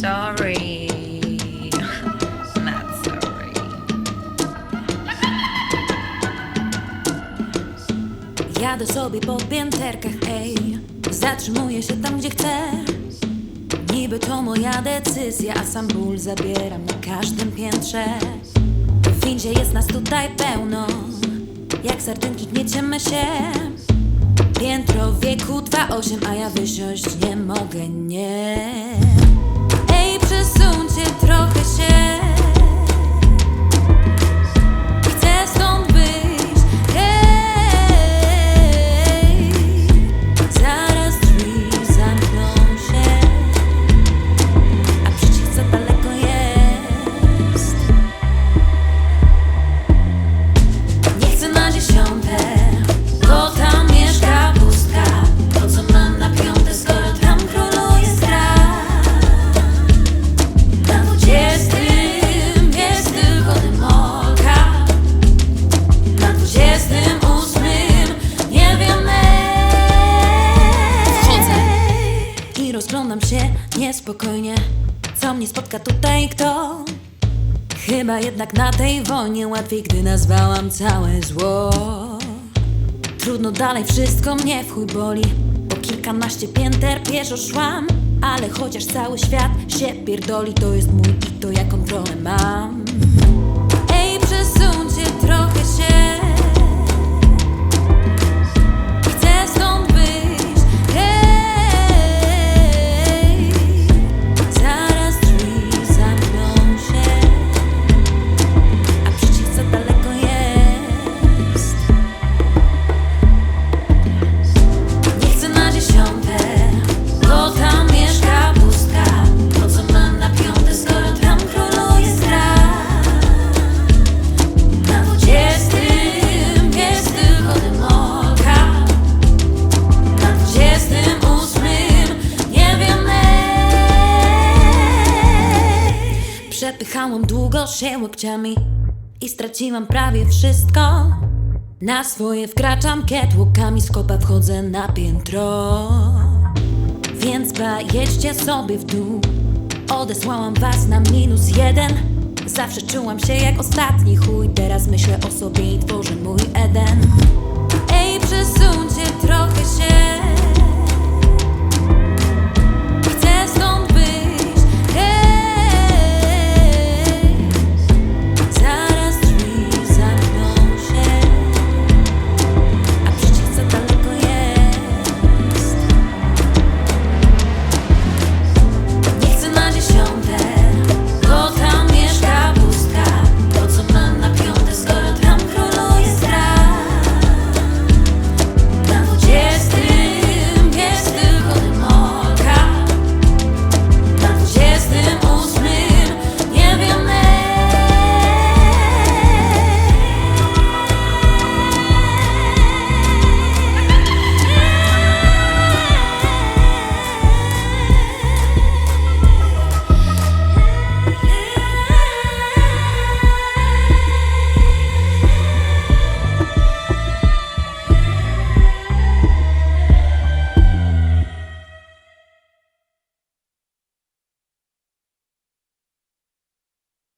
sorry. Not sorry. Jadę sobie po pięterkach, ej. Zatrzymuję się tam, gdzie chcę. Niby to moja decyzja, a sam ból zabieram na każdym piętrze. W windzie jest nas tutaj pełno. Jak sardynki gnieciemy się. Piętro wieku 2,8, a ja wysiąść nie mogę, nie Ej, przesuńcie trochę się się niespokojnie. Co mnie spotka tutaj kto? Chyba jednak na tej wojnie łatwiej, gdy nazwałam całe zło. Trudno dalej, wszystko mnie w chuj boli. Po kilkanaście pięter pieszo szłam Ale chociaż cały świat się pierdoli To jest mój i to ja kontrolę mam ej. Przepychałam długo się łokciami I straciłam prawie wszystko. Na swoje wkraczam catwalkami Z kopa wchodzę na piętro. Więc jedźcie sobie w dół. Odesłałam was na minus jeden. Zawsze czułam się jak ostatni chuj. Teraz myślę o sobie i tworzę mój Eden